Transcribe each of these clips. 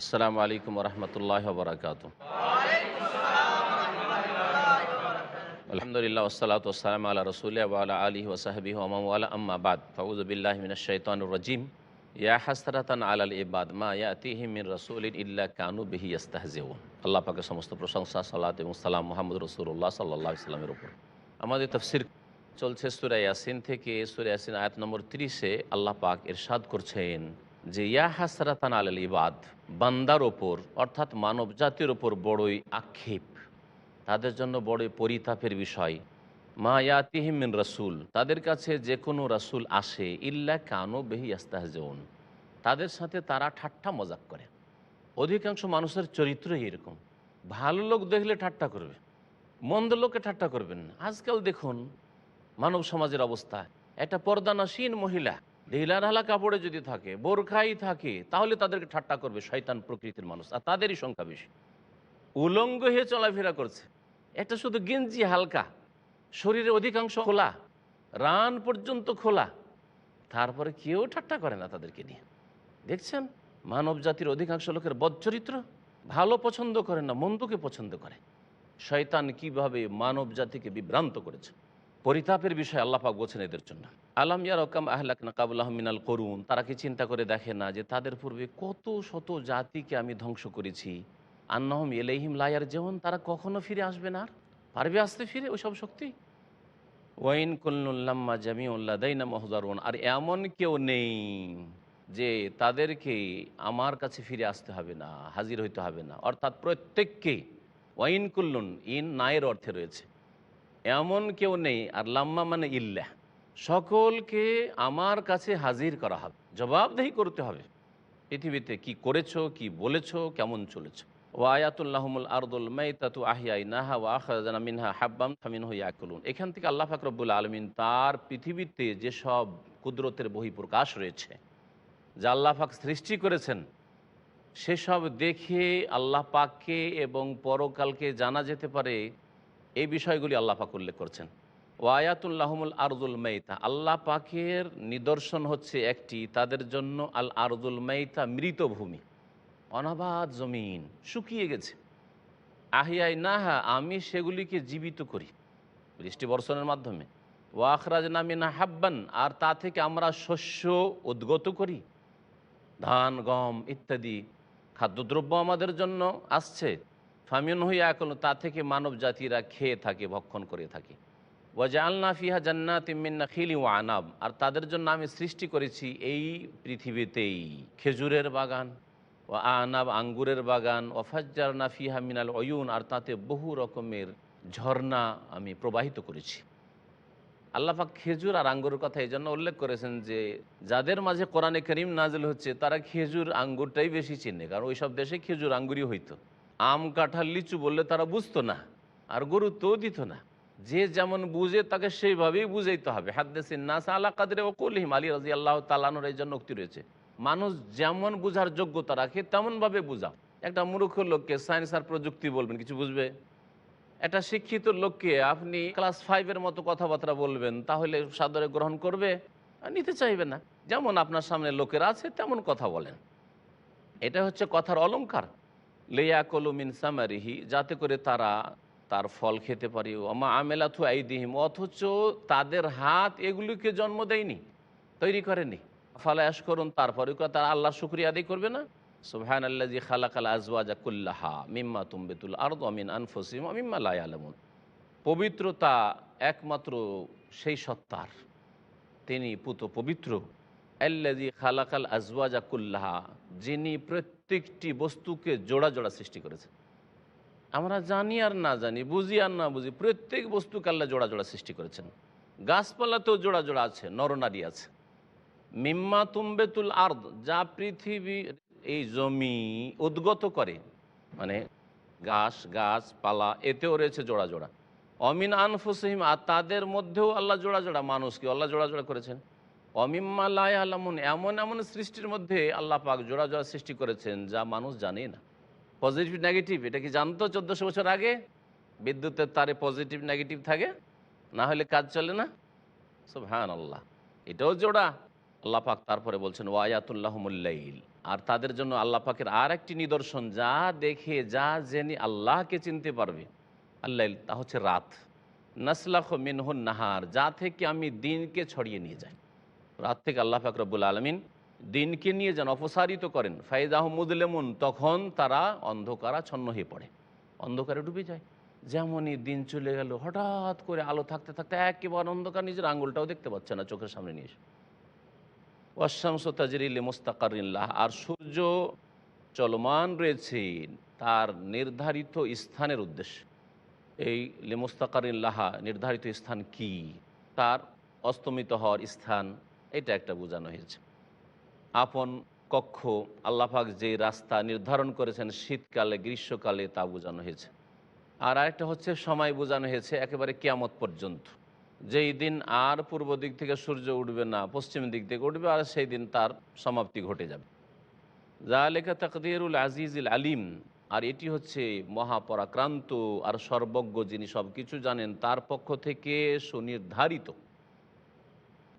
আসসালামু আলাইকুম রহমতুল্লাহ বরাকাত আলহামদুলিল্লাহ ওসালাত ওসালাম আল্লাহ রসুল্লাহ ওয়ালা আলী ওসাহাবি ওমাওয়ালা আম্মা বাদ ফাউজবিল্লাহ মিন শৈতানুর রাজিম। ইয়া হাসরাতান আলাল ইবাদ, মা ইয়াতিহিম মিন রসুলিন ইল্লা কানু বিহি ইস্তাহজিউন আল্লাহ পাকের সমস্ত প্রশংসা, সালাত এবং সালাম মোহাম্মদ রসুল্লাহ সাল্লাহ ইসলামের উপর। আমাদের তফসির চলছে সুরা ইয়াসিন থেকে সুরা ইয়াসিন আয়াত নম্বর তিরিশে আল্লাহ পাক ইরশাদ করছেন। যে ইয়া হাসরাতান আলাল ইবাদ, বান্দার ওপর, অর্থাৎ মানব জাতির ওপর বড়ই আক্ষেপ। তাদের জন্য বড়ই পরিতাপের বিষয়। মা ইয়াতিহিমিন রসুল, তাদের কাছে যে কোনো রাসুল আসে, ইল্লা কানো বেহি আস্তাহজন তাদের সাথে তারা ঠাট্টা মজাক করে। অধিকাংশ মানুষের চরিত্রই এরকম। ভালো লোক দেখলে ঠাট্টা করবে, মন্দ লোককে ঠাট্টা করবেন আজকাল দেখুন মানব সমাজের অবস্থা। একটা পর্দানাসীন মহিলা ঢিলা ঢালা কাপড়ে যদি থাকে, বোরখাই থাকে, তাহলে তাদেরকে ঠাট্টা করবে শয়তান প্রকৃতির মানুষ, আর তাদেরই সংখ্যা বেশি। উলঙ্গ হয়ে চলাফেরা করছে। এটা শুধু গেঞ্জি হালকা, শরীরের অধিকাংশ খোলা, রান পর্যন্ত খোলা। তারপরে কেউ ঠাট্টা করে না তাদেরকে নিয়ে। দেখছেন? মানব জাতির অধিকাংশ লোকের বদচরিত্র ভালো পছন্দ করে না, মন্দকে পছন্দ করে। শয়তান কীভাবে মানব জাতিকে বিভ্রান্ত করেছে? পরিতাপের বিষয় আল্লাপাক বলছেন এদের জন্য। আলাম ইয়ার রকাম আহলাক নাকাবুল্লাহ মিনাল করুন, তারা কি চিন্তা করে দেখে না যে তাদের পূর্বে কত শত জাতিকে আমি ধ্বংস করেছি? আন্নাহম এলেহিম লায়ার যেমন তারা কখনো ফিরে আসবে না পারবে আসতে ফিরে ওইসব শক্তি? ওয়াইন কুল্লুল্লাম্মা জামিউল্লাহ দাইনা মহজারুন আর এমন কেউ নেই যে তাদেরকে আমার কাছে ফিরে আসতে হবে না, হাজির হইতে হবে না। অর্থাৎ প্রত্যেককে ওয়াইন কুল্লুন, ইন নায়ের অর্থে রয়েছে। এমন কেউ নেই আর লাম্মা মানে ইল্লাহ সকলকে আমার কাছে হাজির করা হবে। জবাবদেহি করতে হবে। পৃথিবীতে কি করেছ, কি বলেছ, কেমন চলেছো? ওয়ায়াতুল্লাহমুল আরদুল মাইতাতু আহিয়াই নাহা ওয়া আখরাজানা মিনহা হাব্বাম ফামিনহু ইয়াকুলুন। এখান থেকে আল্লাহ পাক রব্বুল আলমিন তার পৃথিবীতে যেসব কুদরতের বহিঃপ্রকাশ রয়েছে, যা আল্লাহ পাক সৃষ্টি করেছেন, সেসব দেখে আল্লাহ পাককে এবং পরকালকে জানা যেতে পারে এই বিষয়গুলি আল্লাহ পাক উল্লেখ করছেন। ওয়ায়াতুল্লাহমুল আরদুল মেইতা, আল্লাহ পাকের নিদর্শন হচ্ছে একটি, তাদের জন্য আল আরদুল মেইতা মৃত ভূমি অনাবাদ জমিন, শুকিয়ে গেছে। আহিয়াই নাহা, আমি সেগুলিকে জীবিত করি, বৃষ্টি বর্ষণের মাধ্যমে। ওয়াখরাজ নামিনা হাব্বান, আর তা থেকে আমরা শস্য উদ্গত করি। ধান, গম ইত্যাদি খাদ্যদ্রব্য আমাদের জন্য আসছে। ফামিন হইয়া এখন তা থেকে মানব জাতিরা খেয়ে থাকে, ভক্ষণ করে থাকে। ওয়াজা আল্লা ফিহা জান্নাত মিন্না খিলি ও আনাব। আর তাদের জন্য আমি সৃষ্টি করেছি এই পৃথিবীতেই খেজুরের বাগান ও আনাব আঙ্গুরের বাগান ওফাজ্জার নাফিহা মিনাল অয়ুন আর তাতে বহু রকমের ঝর্ণা আমি প্রবাহিত করেছি। আল্লাহাক খেজুর আর আঙ্গুরের কথা এই জন্য উল্লেখ করেছেন যে, যাদের মাঝে কোরআনে করিম নাজল হচ্ছে, তারা খেজুর আঙ্গুরটাই বেশি চিনে। কারণ ওইসব দেশে খেজুর আঙ্গুরই হইতো। আম কাঁঠাল লিচু বললে তারা বুঝতো না, আর গুরুত্বও দিত না। যে যেমন বুঝে তাকে সেইভাবেই বুঝাইতে হবে। হাদ্দেসিন নাসা আল্লাহ কাদের ও কলিম আলী রাজি আল্লাহ তালানোর এই জন্য উক্তি রয়েছে। মানুষ যেমন বুঝার যোগ্যতা রাখে, তেমনভাবে বুঝাও। একটা মূর্খ লোককে সায়েন্স আর প্রযুক্তি বলবেন, কিছু বুঝবে? একটা শিক্ষিত লোককে আপনি ক্লাস ফাইভের মতো কথাবার্তা বলবেন, তাহলে সাদরে গ্রহণ করবে? নিতে চাইবে না। যেমন আপনার সামনে লোকের আছে, তেমন কথা বলেন। এটা হচ্ছে কথার অলঙ্কার লেয়া কলুমিন সামারিহি, যাতে করে তারা তার ফল খেতে পারি। আমা আমেলাথু আইদিহিম, অথচ তাদের হাত এগুলিকে জন্ম দেয়নি, তৈরি করেনি। ফালায়াস করুন তারপরে তারা আল্লাহ শুক্রিয়া আদায় করবে না? সুবহান আল্লাহ জি খালাকাল আজওয়াজা কুল্লাহা মিম্মা তুম্বেতুল আরদ অমিন আনফসিম মিম্মা লাই আলমুন পবিত্রতা একমাত্র সেই সত্তার। তিনি পুত পবিত্র। আল্লাজি খালাকাল আজওয়াজা কুল্লাহা, যিনি প্রত্যেকটি বস্তুকে জোড়া জোড়া সৃষ্টি করেছেন। আমরা জানি আর না জানি, বুঝি আর না বুঝি, প্রত্যেক বস্তুকে আল্লাহ জোড়া জোড়া সৃষ্টি করেছেন। গাছপালাতেও জোড়া জোড়া আছে, নরনারী আছে। মিম্মা তুম্বেতুল আর্দ, যা পৃথিবী, এই জমি উদ্গত করে। মানে ঘাস, গাছপালা, এতেও রয়েছে জোড়া জোড়া। অমিন আনফুসহিম, আর তাদের মধ্যেও আল্লাহ জোড়া জোড়া মানুষকে আল্লাহ জোড়া জোড়া করেছেন। অমিম্মা লাই আলামুন এমন এমন সৃষ্টির মধ্যে আল্লাহ পাক জোড়া জোড়া সৃষ্টি করেছেন যা মানুষ জানে না। পজিটিভ নেগেটিভ এটা কি জানতো চোদ্দোশো বছর আগে? বিদ্যুতের তারে পজিটিভ নেগেটিভ থাকে? না হলে কাজ চলে না? সব হ্যাঁ আল্লাহ এটাও জোড়া। আল্লাহ পাক তারপরে বলছেন ওয়ায়াতুল্লাহমুল্লাইল আর তাদের জন্য আল্লাহ পাকের আর একটি নিদর্শন, যা দেখে, যা জেনে আল্লাহকে চিনতে পারবে। আল্লাহ তা হচ্ছে রাত। নাসলাখ মিনহুন নাহার, যা থেকে আমি দিনকে ছড়িয়ে নিয়ে যাই। রাত থেকে আল্লাহ পাক রব্বুল আলমিন দিনকে নিয়ে যেন অপসারিত করেন ফাইজ আহমদুল্লেমুন তখন তারা অন্ধকারাচ্ছন্ন হয়ে পড়ে। অন্ধকারে ডুবে যায়। যেমনই দিন চলে গেল, হঠাৎ করে আলো থাকতে থাকতে একেবারে অন্ধকার, নিজের আঙুলটাও দেখতে পাচ্ছে না চোখের সামনে নিয়ে এসে। ওয়াশামস তাজরিল মুস্তাকারিল্লাহ আর সূর্য চলমান রয়েছে তার নির্ধারিত স্থানের উদ্দেশ্যে। এই লিমুস্তাকারিল্লাহা নির্ধারিত স্থান কি? তার অস্তমিত হওয়ার স্থান এটা একটা বোঝানো হয়েছে। আপন কক্ষ আল্লাহাক যে রাস্তা নির্ধারণ করেছেন শীতকালে, গ্রীষ্মকালে তা বোঝানো হয়েছে। আর আরেকটা হচ্ছে সময় বোঝানো হয়েছে একেবারে কিয়ামত পর্যন্ত। যেই দিন আর পূর্ব দিক থেকে সূর্য উঠবে না, পশ্চিম দিক থেকে উঠবে, আর সেই দিন তার সমাপ্তি ঘটে যাবে। জালেকা তকদিরুল আজিজুল আলিম, আর এটি হচ্ছে মহাপরাক্রান্ত আর সর্বজ্ঞ যিনি সব কিছু জানেন, তার পক্ষ থেকে সুনির্ধারিত।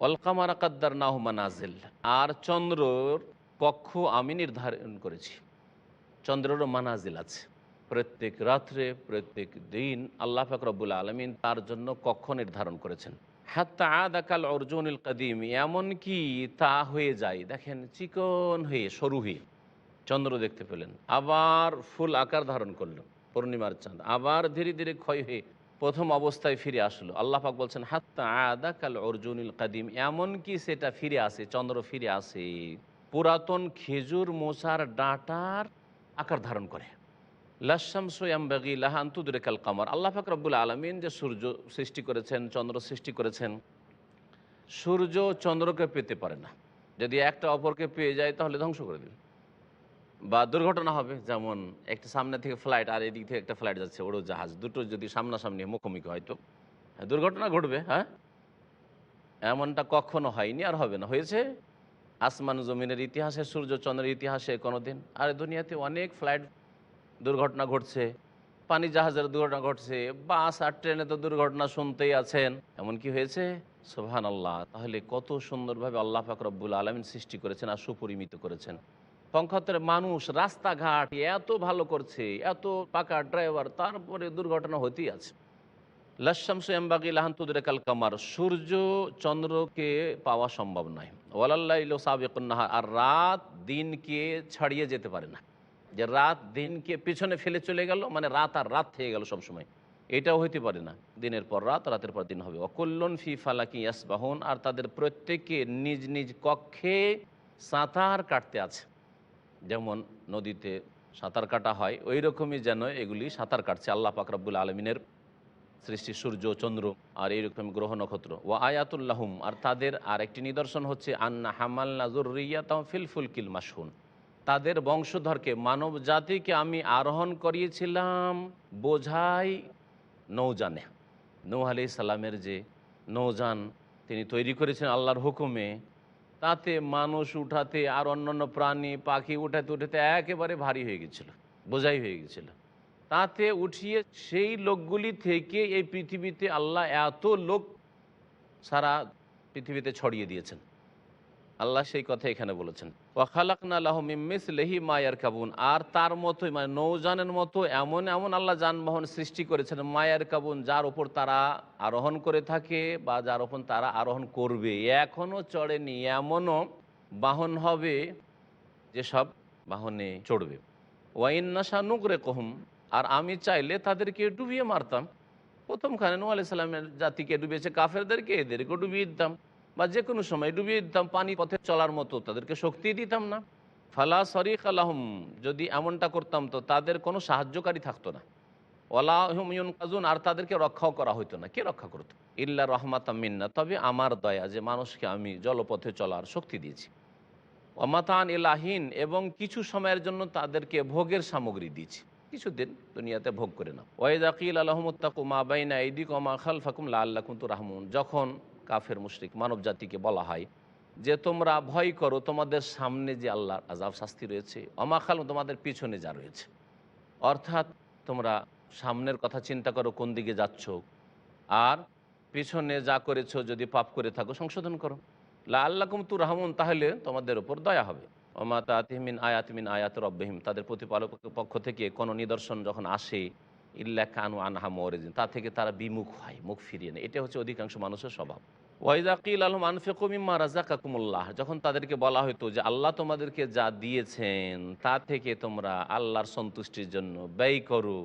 অলকামার আকাদ্দার নাহমা নাজেল আর চন্দ্রর কক্ষ আমি নির্ধারণ করেছি। চন্দ্রেরও মানাজিল আছে। প্রত্যেক রাত্রে, প্রত্যেক দিন আল্লাহ ফাকরবুল আলমিন তার জন্য কক্ষ নির্ধারণ করেছেন। হাত্তা আদাকাল অর্জুনুল কদিম, এমনকি তা হয়ে যায়, দেখেন চিকন হয়ে, সরু হয়ে। চন্দ্র দেখতে পেলেন, আবার ফুল আকার ধারণ করল, পূর্ণিমার চাঁদ, আবার ধীরে ধীরে ক্ষয় হয়ে প্রথম অবস্থায় ফিরে আসলো। আল্লাহ পাক বলছেন, হাত্তা আদা কাল অর্জুনুল কাদিম। এমনকি সেটা ফিরে আসে, চন্দ্র ফিরে আসে। পুরাতন খেজুর মোচার ডাঁটার আকার ধারণ করে। লাশামসয়ামবাগি লাহান্তুদুরে কাল কামার। আল্লাহ পাক রব্বুল আলমিন যে সূর্য সৃষ্টি করেছেন, চন্দ্র সৃষ্টি করেছেন, সূর্য চন্দ্রকে পেতে পারে না। যদি একটা অপরকে পেয়ে যায়, তাহলে ধ্বংস করে দেবে। বা দুর্ঘটনা হবে যেমন একটা সামনে থেকে ফ্লাইট আর এদিক থেকে একটা ফ্লাইট যাচ্ছে ওড়ো জাহাজ। দুটো যদি সামনাসামনি মুখোমুখি হয় তো? হ্যাঁ, দুর্ঘটনা ঘটবে হ্যাঁ? এমনটা কখনো হয়নি আর হবে না। হয়েছে? আসমান জমিনের ইতিহাসে সূর্য চন্দ্রের ইতিহাসে কোনো দিন আর দুনিয়াতে অনেক ফ্লাইট দুর্ঘটনা ঘটছে। পানি জাহাজের দুর্ঘটনা ঘটছে বাস আর ট্রেনে তো দুর্ঘটনা শুনতেই আছেন। এমন কি হয়েছে? সোহান আল্লাহ তাহলে কত সুন্দরভাবে আল্লাহ ফাকরবুল আলমিন সৃষ্টি করেছেন আর সুপরিমিত করেছেন। পঙ্খাত্তরে মানুষ রাস্তাঘাট এত ভালো করছে, এত পাকা ড্রাইভার, তারপরে দুর্ঘটনা হতেই আছে। লশামসু এমবাগি লাহান্তুদুরে কাল কামার, সূর্য চন্দ্রকে পাওয়া সম্ভব নয়। ওয়ালাল্লাহ সাবেকুন্নাহার আর রাত দিনকে ছাড়িয়ে যেতে পারে না। যে রাত দিনকে পিছনে ফেলে চলে গেল মানে রাত আর রাত থেকে গেল সবসময়। এটাও হইতে পারে না। দিনের পর রাত, রাতের পর দিন হবে। অকল্লন ফি ফালাকি ইয়াসবাহন, আর তাদের প্রত্যেকে নিজ নিজ কক্ষে সাঁতার কাটতে আছে। যেমন নদীতে সাঁতার কাটা হয় ওই রকমই যেন এগুলি সাঁতার কাটছে আল্লাহ পাকরাবুল আলমিনের সৃষ্টি সূর্য, চন্দ্র আর এইরকম গ্রহ নক্ষত্র। ও আয়াতুল্লাহম আর তাদের আর একটি নিদর্শন হচ্ছে, আন্না হামাল নাজুর রিয়াতাম ফিলফুলকিল মাসুন তাদের বংশধরকে, মানব জাতিকে আমি আরোহণ করিয়েছিলাম বোঝাই নৌজানে নৌ আলি সাল্লামের যে নৌজান তিনি তৈরি করেছেন আল্লাহর হুকুমে তাতে মানুষ উঠাতে আর অন্যান্য প্রাণী, পাখি উঠাতে উঠাতে একেবারে ভারী হয়ে গেছিল, বোঝাই হয়ে গেছিল। তাতে উঠিয়ে সেই লোকগুলি থেকে এই পৃথিবীতে আল্লাহ এত লোক সারা পৃথিবীতে ছড়িয়ে দিয়েছেন। আল্লাহ সেই কথা এখানে বলেছেন। ওয়াখালাকনা আল্লাহমিস লেহি মায়ার কাবুন আর তার মতোই মানে নৌজানের মতো এমন এমন আল্লাহ যানবাহন সৃষ্টি করেছেন মায়ার কাবুন যার ওপর তারা আরোহণ করে থাকে বা যার ওপর তারা আরোহণ করবে। এখনও চড়েনি, এমনও বাহন হবে যেসব বাহনে চড়বে। ওয়াইন্নাশা নুকরে কহম আর আমি চাইলে তাদেরকে ডুবিয়ে মারতাম। প্রথমখানে নু আলাইসাল্লামের জাতিকে ডুবিয়েছে, কাফেরদেরকে এদেরকে ডুবিয়ে দিতাম। বা যে কোনো সময় ডুবিয়ে দিতাম পানি পথে চলার মতো, তাদেরকে শক্তি দিতাম না। ফালা শরিক আলাহম যদি এমনটা করতাম তো তাদের কোনো সাহায্যকারী থাকতো না। ওলাহমিউন কাজুন আর তাদেরকে রক্ষাও করা হতো না। কে রক্ষা করতো? ইল্লা রহমাত মিন্না। তবে আমার দয়া যে মানুষকে আমি জলপথে চলার শক্তি দিয়েছি। অমাতান এলাহিন এবং কিছু সময়ের জন্য তাদেরকে ভোগের সামগ্রী দিয়েছি। কিছুদিন দুনিয়াতে ভোগ করে না ওয়েদ আকিল আলহমত্তাকু মা বাইনা ইদিক ওমা খাল ফাকুম লা আল্লাহ কুন্তু রাহমুন যখন কাফের, মুশরিক মানব জাতিকে বলা হয় যে তোমরা ভয় করো, তোমাদের সামনে যে আল্লাহর আজাব শাস্তি রয়েছে অমাখাল তোমাদের পিছনে যা রয়েছে। অর্থাৎ তোমরা সামনের কথা চিন্তা করো, কোন দিকে যাচ্ছ, আর পিছনে যা করেছ, যদি পাপ করে থাকো, সংশোধন করো। লা আল্লাকুম তু রহমন তাহলে তোমাদের ওপর দয়া হবে। ওমা তাতিমিন আয়াতমিন আয়াত রব্বাহিম, তাদের প্রতিপালক পক্ষ থেকে কোনো নিদর্শন যখন আসে ইল্লা কানু আনহা মরেজিন, তা থেকে তারা বিমুখ হয়, মুখ ফিরিয়ে নেয়। এটা হচ্ছে অধিকাংশ মানুষের স্বভাব। ওয়াইজাকিল আলম আনফেকুমিম্মা রাজাকাকুমুল্লাহ যখন তাদেরকে বলা হতো যে আল্লাহ তোমাদেরকে যা দিয়েছেন, তা থেকে তোমরা আল্লাহর সন্তুষ্টির জন্য ব্যয় করো,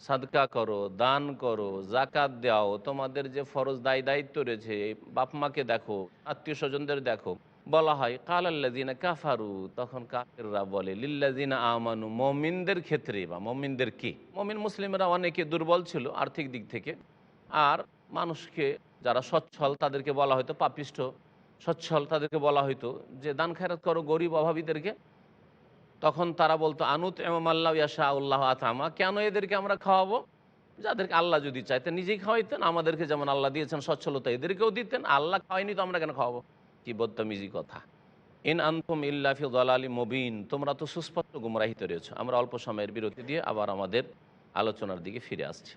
সাদকা করো, দান করো জাকাত দাও, তোমাদের যে ফরজ দায় দায়িত্ব রয়েছে বাপ মাকে দেখো আত্মীয় স্বজনদের দেখো বলা হয় কাল আল্লাদিনা কাফারু তখন কাফেররা বলে লিল্লাদিনা আমানু মমিনদের ক্ষেত্রে বা মমিনদের কি? মমিন মুসলিমরা অনেকে দুর্বল ছিল আর্থিক দিক থেকে। আর মানুষকে যারা সচ্ছল, তাদেরকে বলা হয়তো পাপিষ্ট। সচ্ছল তাদেরকে বলা হয়তো যে, দান খায়রাত করো গরিব অভাবীদেরকে তখন তারা বলতো, আনুত এমাম আল্লাহ ইয়াশা আল্লাহ আতামা কেন এদেরকে আমরা খাওয়াবো? যাদেরকে আল্লাহ যদি চাইতেন নিজেই খাওয়াইতেন, আমাদেরকে যেমন আল্লাহ দিয়েছেন, সচ্ছলতা এদেরকেও দিতেন, আল্লাহ খাওয়াইনি তো আমরা কেন খাওয়াবো? কি বদতমিজি কথা। ইন আন্তম ইল্লাফি দলালি মবিন তোমরা তো সুস্পষ্ট গুমরাহিত রয়েছ। আমরা অল্প সময়ের বিরতি দিয়ে আবার আমাদের আলোচনার দিকে ফিরে আসছি।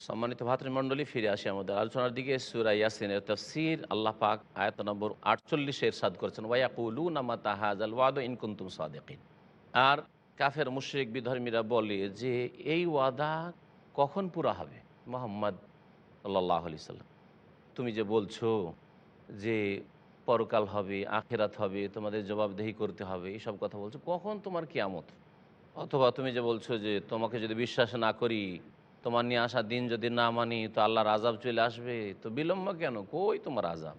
সম্মানিত ভাতৃমণ্ডলী, ফিরে আসি আমাদের আলোচনার দিকে। সুরা ইয়াসিনের তফসির আল্লাহ পাক আয়ত নম্বর আটচল্লিশে এরশাদ করেছেন ওয়াকুলু নামা তাহাজ আল ওয়াদ ইনকুন্তুম সাদেকিন আর কাফের, মুশ্রিক, বিধর্মীরা বলে যে, এই ওয়াদা কখন পুরা হবে? মোহাম্মদ সাল্লাহ আলি সাল্লাম। তুমি যে বলছো যে পরকাল হবে, আখেরাত হবে, তোমাদের জবাবদেহি করতে হবে এইসব কথা বলছো, কখন তোমার কিয়ামত? অথবা তুমি যে বলছো যে তোমাকে যদি বিশ্বাস না করি, তোমার নিয়ে আসা দিন যদি না মানি, তো আল্লাহর আজাব চলে আসবে, তো বিলম্ব কেন? কই তোমার আজাব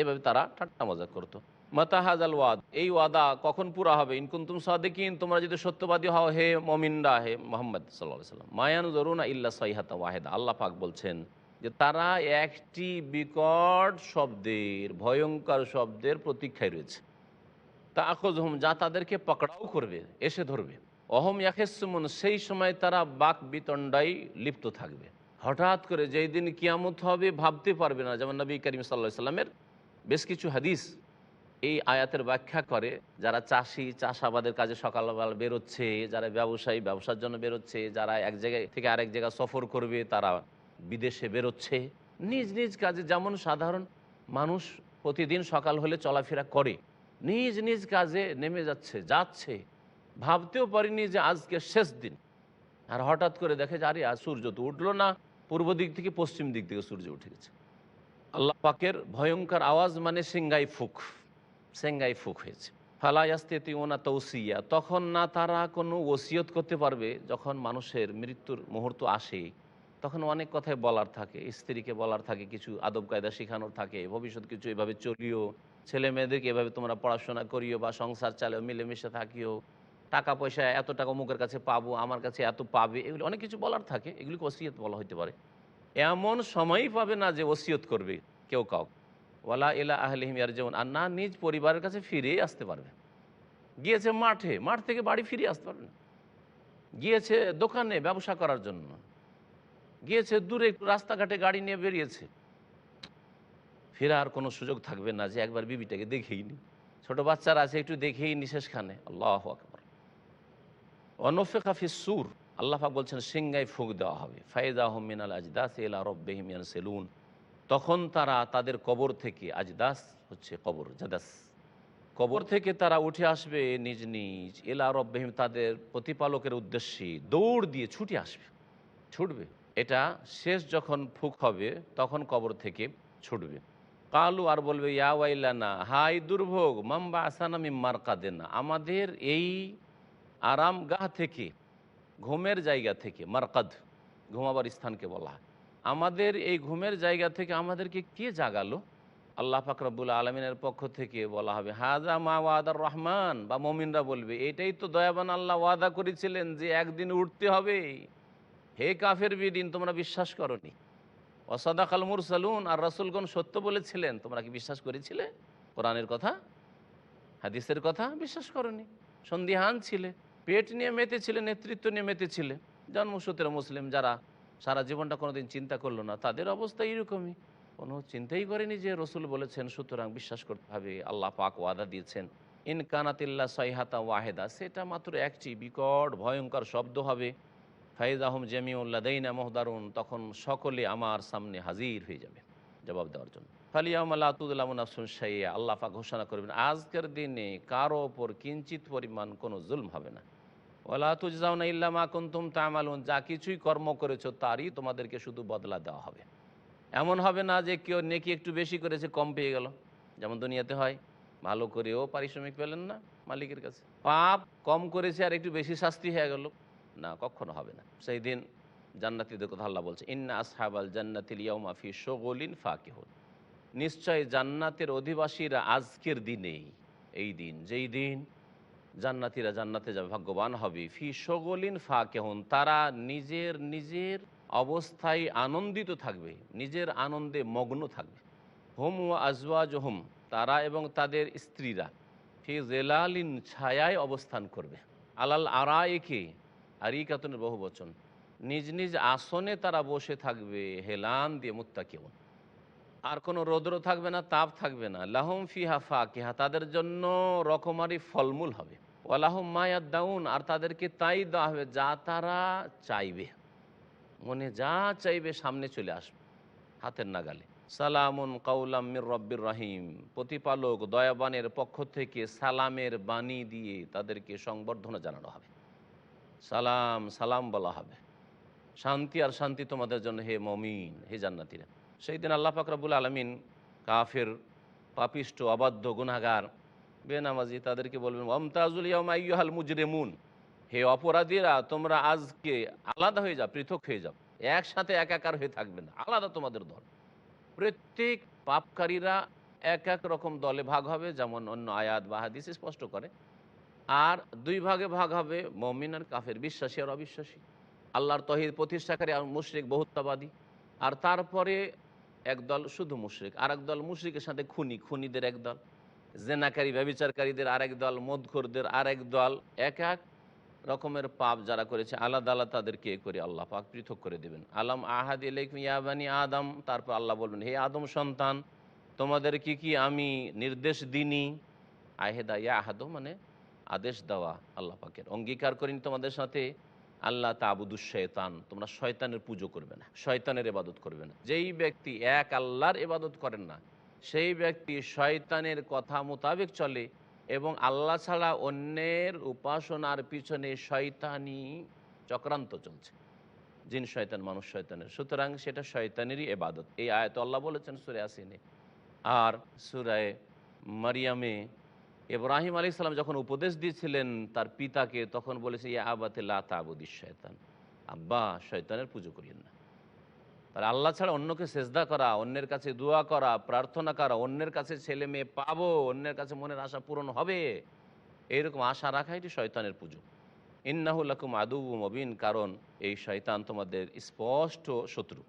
এভাবে তারা ঠাট্টা মজা করতো। মাতাহাজ আল ওয়াদ, এই ওয়াদা কখন পুরা হবে? ইনকুন্তুম সাদেকিন, তোমরা যদি সত্যবাদী হও, হে মমিনরা, হে মোহাম্মদ সাল্লাহ সাল্লাম মায়ানু জরুনা ইল্লা সাইহাতা ওয়াহেদা। আল্লাহ পাক বলছেন যে তারা একটি বিকট শব্দের, ভয়ঙ্কর শব্দের প্রতীক্ষায় রয়েছে। তা আখোজহম যা তাদেরকে পকড়াও করবে, এসে ধরবে। অহম ইয়াকেসমন সেই সময় তারা বাক বিতণ্ডাই লিপ্ত থাকবে। হঠাৎ করে যেই দিন কিয়ামত হবে, ভাবতে পারবে না, যেমন নবী করিম সাল্লা সাল্লামের বেশ কিছু হাদিস এই আয়াতের ব্যাখ্যা করে, যারা চাষি, চাষাবাদের কাজে সকালবেলা বেরোচ্ছে, যারা ব্যবসায়ী, ব্যবসার জন্য বেরোচ্ছে, যারা এক জায়গায় থেকে আরেক জায়গায় সফর করবে, তারা বিদেশে বেরোচ্ছে, নিজ নিজ কাজে যেমন সাধারণ মানুষ প্রতিদিন সকাল হলে চলাফেরা করে, নিজ নিজ কাজে নেমে যাচ্ছে যাচ্ছে। ভাবতেও পারিনি যে আজকে শেষ দিন। আর হঠাৎ করে দেখে যে, আরে সূর্য তো উঠল না। পূর্ব দিক থেকে পশ্চিম দিক থেকে সূর্য উঠে গেছে। আল্লাহ পাকের ভয়ঙ্কর আওয়াজ মানে সেঙ্গাই ফুক সেঙ্গাই ফুক হয়েছে। ফালায়াস্তেতি ওনা তৌসিয়া তখন না তারা কোনো ওসিয়ত করতে পারবে যখন মানুষের মৃত্যুর মুহূর্ত আসে। তখন অনেক কথাই বলার থাকে। স্ত্রীকে বলার থাকে, কিছু আদব কায়দা শেখানোর থাকে, ভবিষ্যৎ কিছু এভাবে চলিও, ছেলে মেয়েদেরকে এভাবে তোমরা পড়াশোনা করিও বা সংসার চালিও, মিলেমিশে থাকিও, টাকা পয়সা এত টাকা মুখের কাছে পাবো, আমার কাছে এত পাবে, এগুলি অনেক কিছু বলার থাকে, এগুলিকে ওসিয়ত বলা হতে পারে। এমন সময়ই পাবে না যে ওসিয়ত করবে কেউ কাউ ওয়ালা এলা আহলিহিম ইয়ার যেমন আর না নিজ পরিবারের কাছে ফিরে আসতে পারবে। গিয়েছে মাঠে, মাঠ থেকে বাড়ি ফিরে আসতে পারবে না। গিয়েছে দোকানে ব্যবসা করার জন্য। গিয়েছে, দূরে একটু রাস্তাঘাটে গাড়ি নিয়ে বেরিয়েছে। ফেরার কোনো সুযোগ থাকবে না যে একবার বিবিটাকে দেখেই নি। ছোট বাচ্চারা আছে, একটু দেখেই নি শেষখানে। আল্লাহ আকবর। অনফে কাফি সুর। আল্লাহাক বলছেন সিংগায় ফুঁক দেওয়া হবে। ফায়দা হমিন আল আজদাস এলা রব্বেহিমিয়ান সেলুন তখন তারা তাদের কবর থেকে, আজদাস হচ্ছে কবর, জাদাস। কবর থেকে তারা উঠে আসবে নিজ নিজ এলা রব্বাহিম তাদের প্রতিপালকের উদ্দেশ্যে। দৌড় দিয়ে ছুটে আসবে। ছুটবে। এটা শেষ যখন ফুক হবে, তখন কবর থেকে ছুটবে। কালু আর বলবে, ইয়া ওয়াইলানা, হাই দুর্ভোগ, মাম্বা আসানা মিম্মার কাদেনা আমাদের এই আরামগাহ থেকে, ঘুমের জায়গা থেকে, মারকাদ, ঘুমাবার স্থানকে বলা হয়। আমাদের এই ঘুমের জায়গা থেকে আমাদেরকে কে জাগালো? আল্লাহ ফাকরাবুল আলমিনের পক্ষ থেকে বলা হবে হাজা মা ওয়াদার রহমান। বা মমিনরা বলবে, এটাই তো দয়াবান আল্লাহ ওয়াদা করেছিলেন যে একদিন উঠতে হবে। হে কাফের বিদিন তোমরা বিশ্বাস করনি। অসাদাক আল মুরসালুন, আর রাসুলগণ সত্য বলেছিলেন। তোমরা কি বিশ্বাস করেছিলে? কোরআনের কথা? হাদিসের কথা? বিশ্বাস করনি। সন্দিহান ছিলে। পেট নিয়ে মেতেছিলে নেতৃত্ব নিয়ে মেতেছিলে জন্মসূত্রে মুসলিম যারা সারা জীবনটা কোনোদিন চিন্তা করল না, তাদের অবস্থা এইরকমই। কোনো চিন্তাই করেনি যে রসুল বলেছেন, সুতরাং বিশ্বাস করতে হবে। আল্লাহ পাক ওয়াদা দিয়েছেন, ইন কানাতিল্লা সৈহাতা ওয়াহেদা সেটা মাত্র একটি বিকট, ভয়ঙ্কর শব্দ হবে। ফাইজ আহম জেমিউল্লাদাইনা মোহদারুন, তখন সকলে আমার সামনে হাজির হয়ে যাবে, জবাব দেওয়ার জন্য। ফালিয়ামাল্লাতুল্লামুনাফসুন সাইয়া আল্লাহ পাক ঘোষণা করবেন, আজকের দিনে কারও ওপর কিঞ্চিত পরিমাণ কোনো জুলম হবে না। ওলা তুজাউনা ইল্লামা কুন্তুম তামালুন, যা কিছুই কর্ম করেছ তারই তোমাদেরকে শুধু বদলা দেওয়া হবে। এমন হবে না যে কেউ নেকি একটু বেশি করেছে, কম পেয়ে গেল। যেমন দুনিয়াতে হয়, ভালো করেও পারিশ্রমিক পেলেন না মালিকের কাছে। পাপ কম করেছে আর একটু বেশি শাস্তি হয়ে গেল। না, কখনো হবে না। সেই দিন জান্নাতিদের কথা আল্লাহ বলছে, ইন্না আসহাবাল জান্নাতিল ইয়াউমা ফি শোগলিন ফাকিহুন। নিশ্চয় জান্নাতের অধিবাসীরা আজকের দিনেই, এই দিন, যেই দিন জান্নাতিরা জান্নাতে যাবে, ভাগ্যবান হবে। ফি শোগলিন ফাকেহন, তারা নিজের নিজের অবস্থায় আনন্দিত থাকবে, নিজের আনন্দে মগ্ন থাকবে। হোম ও আজওয়াজ হোম তারা এবং তাদের স্ত্রীরা ফি জেলালিন, ছায়ায় অবস্থান করবে। আলাল আরায়কে আরিকাতনের বহু বচন। নিজ নিজ আসনে তারা বসে থাকবে, হেলান দিয়ে মুক্তা মুত্তাকেও আর কোনো রৌদ্র থাকবে না, তাপ থাকবে না। লাহম ফিহা ফাকিহা, তাদের জন্য রকমারি ফলমূল হবে। ওয়ালাহম মায়াদ দাউন আর তাদেরকে তাই দেওয়া হবে যা তারা চাইবে। মনে যা চাইবে সামনে চলে আসবে, হাতের নাগালে। সালামুন কাউলাম মির রব্বির রাহিম, প্রতিপালক দয়াবানের পক্ষ থেকে সালামের বাণী দিয়ে তাদেরকে সংবর্ধনা জানানো হবে। সালাম সালাম বলা হবে। শান্তি আর শান্তি তোমাদের জন্য হে মমিন, হে জান্নাতিরা। সেই দিন আল্লাহ ফাকরাবুল আলমিন কাফের, পাপিষ্ট, অবাধ্য গুনাগার বেনামাজি তাদেরকে বলবেন অমতাজুল ইয়ামাইহাল মুজরেমুন। হে অপরাধীরা, তোমরা আজকে আলাদা হয়ে যাও, পৃথক হয়ে যাও। একসাথে একাকার হয়ে থাকবে না। আলাদা তোমাদের দল। প্রত্যেক পাপকারীরা এক এক রকম দলে ভাগ হবে, যেমন অন্য আয়াত বা হাদিস স্পষ্ট করে। আর দুই ভাগে ভাগ হবে মমিন আর কাফের, বিশ্বাসী আর অবিশ্বাসী। আল্লাহর তহিদ প্রতিষ্ঠাকারী আর মুশরিক, বহুত্ববাদী। আর তারপরে একদল শুধু মুশরিক আর দল মুশরিকের সাথে খুনি, খুনিদের একদল জেনাকারী, ব্যবিচারকারীদের আরেক দল, মদখোরদের আরেক দল। এক এক রকমের পাপ যারা করেছে, আলাদা আলাদা তাদেরকে করে আল্লাহ পাক পৃথক করে দেবেন। আলম আহাদ ইয়াবানি আদম, তারপর আল্লাহ বলবেন, হে আদম সন্তান, তোমাদের কি কি আমি নির্দেশ দিনি আহেদা, ইয়া আহাদ মানে আদেশ দেওয়া আল্লাহ পাকের। অঙ্গীকার করিনি তোমাদের সাথে আল্লাহ তাবুদুস শয়তান তোমরা শয়তানের পুজো করবে না, শয়তানের এবাদত করবে না। যেই ব্যক্তি এক আল্লাহর এবাদত করেন না, সেই ব্যক্তি শয়তানের কথা মোতাবেক চলে এবং আল্লাহ ছাড়া অন্যের উপাসনার পিছনে শয়তানি চক্রান্ত চলছে। জিন শয়তান, মানুষ শয়তানের। সুতরাং সেটা শয়তানেরই এবাদত এই আয়ত আল্লাহ বলেছেন সুরে আসিনে আর সুরায় মারিয়ামে ইব্রাহিম আলী সালাম যখন উপদেশ দিয়েছিলেন তার পিতাকে, তখন বলেছে, ইয়া আবাতে লাবুদিস শয়তান। আব্বা, শয়তানের পুজো করিয়েন না। তাহলে আল্লাহ ছাড়া অন্যকে সেজদা করা, অন্যের কাছে দোয়া করা, প্রার্থনা করা, অন্যের কাছে ছেলে মেয়ে পাবো, অন্যের কাছে মনের আশা পূরণ হবে এইরকম আশা রাখা এটি শয়তানের পুজো। ইন্নাহুল্লাকুম আদু মবিন, কারণ এই শয়তান তোমাদের স্পষ্ট শত্রু,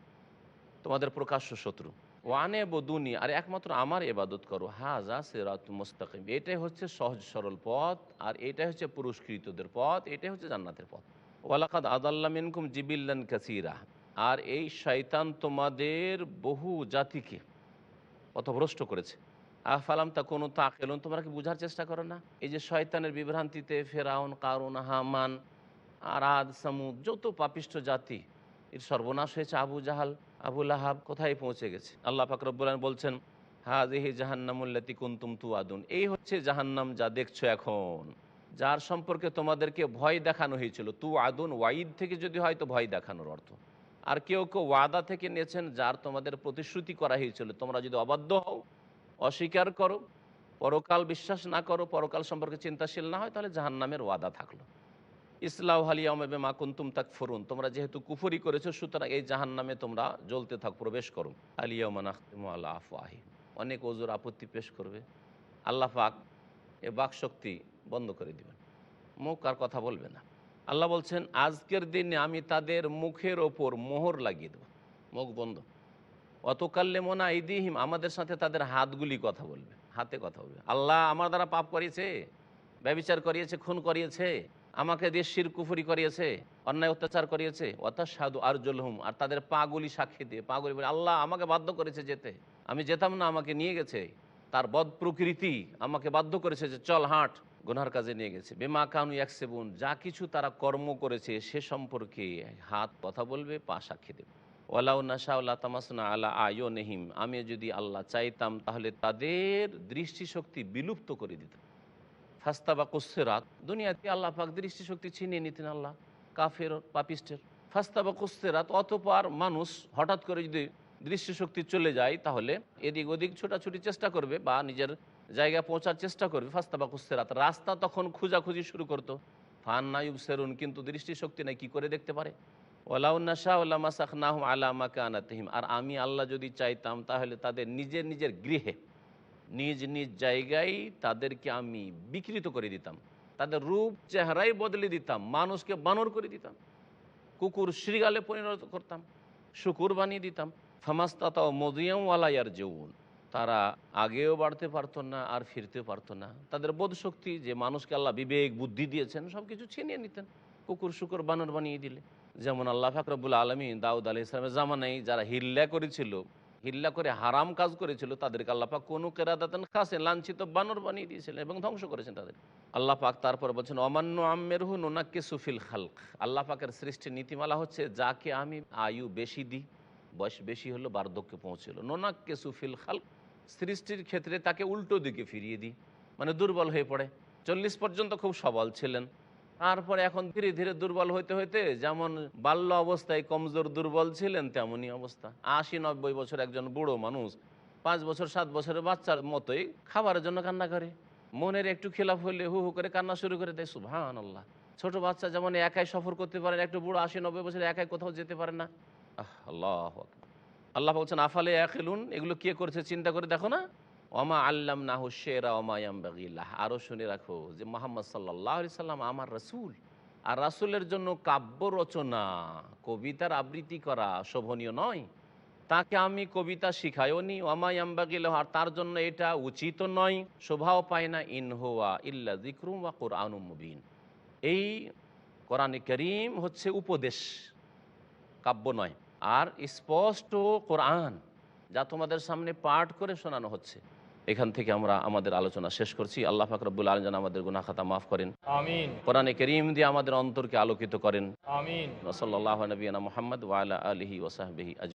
তোমাদের প্রকাশ্য শত্রু। ওয়ানে বদুনি আর একমাত্র আমার এবাদত করো। হাজা সেরাত মুস্তাকিম। এটাই হচ্ছে সহজ সরল পথ, আর এটাই হচ্ছে পুরস্কৃতদের পথ, এটাই হচ্ছে জান্নাতের পথ। ওয়ালাকাদ আদাল্লা মিনকুম জিবিল্লান কাসিরা। আর এই শয়তান তোমাদের বহু জাতিকে পথভ্রষ্ট করেছে। আফালাম তা কোনো তাক তাকেলন, তোমরা কি বোঝার চেষ্টা করো না? এই যে শয়তানের বিভ্রান্তিতে ফেরাউন, কারুন, হামান আর আদ সামুদ, যত পাপিষ্ট জাতি এর সর্বনাশ হয়েছে আবু জাহাল, আবু লাহাব, কোথায় পৌঁছে গেছে? আল্লাহ ফাকরবুল্লান বলছেন হাজেহি জাহান্নামুল্লাতি কুন্তুম তু আদুন এই হচ্ছে জাহান্নাম যা দেখছ এখন, যার সম্পর্কে তোমাদেরকে ভয় দেখানো হয়েছিল। তু আদুন ওয়াইদ থেকে যদি হয় তো ভয় দেখানোর অর্থ। আর কেউ কেউ ওয়াদা থেকে নিয়েছেন যার তোমাদের প্রতিশ্রুতি করা হয়েছিল। তোমরা যদি অবাধ্য হও, অস্বীকার করো, পরকাল বিশ্বাস না করো, পরকাল সম্পর্কে চিন্তাশীল না হয়, তাহলে জাহান্নামের ওয়াদা থাকল। ইসলাম হালিয়ামে মা কুন্তুম তাক ফরুন তোমরা যেহেতু কুফরি করেছ, সুতরাং এই জাহান নামে তোমরা জ্বলতে থাক, প্রবেশ করো। আলিয়ামান আল্লাহ আফওয়াহি অনেক ওজোর আপত্তি পেশ করবে। আল্লাহ পাক এ বাক শক্তি বন্ধ করে দিবেন। মুখ আর কথা বলবে না। আল্লাহ বলছেন, আজকের দিনে আমি তাদের মুখের ওপর মোহর লাগিয়ে দেবো। মুখ বন্ধ। অতকাল্লে মনা ইদিহিম আমাদের সাথে তাদের হাতগুলি কথা বলবে, হাতে কথা বলবে। আল্লাহ আমার দ্বারা পাপ করিয়েছে, ব্যবিচার করিয়েছে, খুন করিয়েছে। আমাকে দেশ শির কুফুরি করিয়েছে, অন্যায় অত্যাচার করিয়েছে অর্থাৎ সাধু আর জলহুম আর তাদের পাগুলি সাক্ষী দিয়ে, পাগুলি বলে, আল্লাহ আমাকে বাধ্য করেছে যেতে। আমি যেতাম না, আমাকে নিয়ে গেছে। তার বদ প্রকৃতি আমাকে বাধ্য করেছে যে, চল হাঁট গুনহার কাজে নিয়ে গেছে। বেমা কানু একসেবুন যা কিছু তারা কর্ম করেছে সে সম্পর্কে হাত কথা বলবে, পা সাক্ষী দেবে। ওয়ালাউ নাশাউল্লাহ তামাসনা আলা আয়ো নেহিম আমি যদি আল্লাহ চাইতাম, তাহলে তাদের দৃষ্টিশক্তি বিলুপ্ত করে দিতাম। ফাস্তা বা কুসেরাত দুনিয়াতে আল্লাহ পাক দৃষ্টিশক্তি ছিনিয়ে নিতেন আল্লাহ, কাফের পাপিস্টের ফাস্তা বা কুসেরাত অতপর মানুষ হঠাৎ করে যদি দৃষ্টিশক্তি চলে যায়, তাহলে এদিক ওদিক ছোটাছুটি চেষ্টা করবে বা নিজের জায়গা পৌঁছার চেষ্টা করবে। ফাস্তা বা কুসেরাত রাস্তা তখন খোঁজাখুঁজি শুরু করতো। ফান নাইব সেরুন কিন্তু দৃষ্টিশক্তি নাই, কি করে দেখতে পারে? ওলাউন্নাশাহ আলামা কানাতহিম আর আমি আল্লাহ যদি চাইতাম, তাহলে তাদের নিজের নিজের গৃহে নিজ নিজ জায়গায় তাদেরকে আমি বিকৃত করে দিতাম। তাদের রূপ, চেহারাই বদলে দিতাম। মানুষকে বানর করে দিতাম। কুকুর শ্রীগালে পরিণত করতাম। শুকুর বানিয়ে দিতাম। ফামাস্তাতা মদিয়াম ওয়ালাইয়ার জৌন তারা আগেও বাড়তে পারতো না, আর ফিরতে পারতো না। তাদের বোধ শক্তি যে মানুষকে আল্লাহ বিবেক, বুদ্ধি দিয়েছেন সব কিছু ছিনিয়ে নিতেন। কুকুর, শুকুর, বানর বানিয়ে দিলে। যেমন আল্লাহ ফাকরবুল আলমী দাউদ আলি ইসলামের জামানায় যারা হিল্লা করেছিল হিল্লা করে হারাম কাজ করেছিল, তাদেরকে আল্লাহ পাক কোনো কেরাদাতন খাসে লাঞ্ছিত বানর বানিয়ে দিয়েছিলেন এবং ধ্বংস করেছেন তাদের। আল্লাহ পাক তারপর বলছেন অমান্য আম্মের হু নোনাক্কে সুফিল খালক। আল্লাহ পাকের সৃষ্টির নীতিমালা হচ্ছে, যাকে আমি আয়ু বেশি দিই, বয়স বেশি হলো বার্ধক্যে পৌঁছলো। নোনাক্কে সুফিল খালক, সৃষ্টির ক্ষেত্রে তাকে উল্টো দিকে ফিরিয়ে দিই মানে দুর্বল হয়ে পড়ে। চল্লিশ পর্যন্ত খুব সবল ছিলেন। তারপরে এখন ধীরে ধীরে দুর্বল হইতে হইতে যেমন বাল্য অবস্থায় কমজোর দুর্বল ছিলেন তেমনই অবস্থা। আশি নব্বই বছর একজন বুড়ো মানুষ পাঁচ বছর সাত বছরের বাচ্চার মতোই খাবারের জন্য কান্না করে। মনের একটু খেলাফ হলে হু হু করে কান্না শুরু করে দেয় সুভান আল্লাহ ছোট বাচ্চা যেমন একাই সফর করতে পারে না, একটু বুড়ো আশি নব্বই বছর একাই কোথাও যেতে পারে না। আল্লাহ আল্লাহ বলছেন আফালে একেলুন? এগুলো কে করছে চিন্তা করে দেখো না। ওমা আল্লাম নাহু শেরা ওমায়াম বাগিল্লাহ আরও শুনে রাখো যে মোহাম্মদ সাল্লাহ সাল্লাম আমার রসুল। আর রাসুলের জন্য কাব্য রচনা, কবিতার আবৃত্তি করা শোভনীয় নয়। তাকে আমি কবিতা শিখাইও নি ওমায়াম বাগিল্লাহ আর তার জন্য এটা উচিত নয়। শোভাও পায় না ইনহোয়া ইল্লা জিক্রুম ওয়া কোরআনুম মুবিন। এই কোরআনে করিম হচ্ছে উপদেশ, কাব্য নয়। আর স্পষ্ট কোরআন যা তোমাদের সামনে পাঠ করে শোনানো হচ্ছে। এখান থেকে আমরা আমাদের আলোচনা শেষ করছি। আল্লাহ ফাকরুল আলম যেন আমাদের গুনা খাতা মাফ করেন। কোরআনে করিম দিয়ে আমাদের অন্তরকে আলোকিত করেন। আমিন। সাল্লাহ নবীনা মোহাম্মদ ওয়ালা আলহি ওসাহবিহি আজ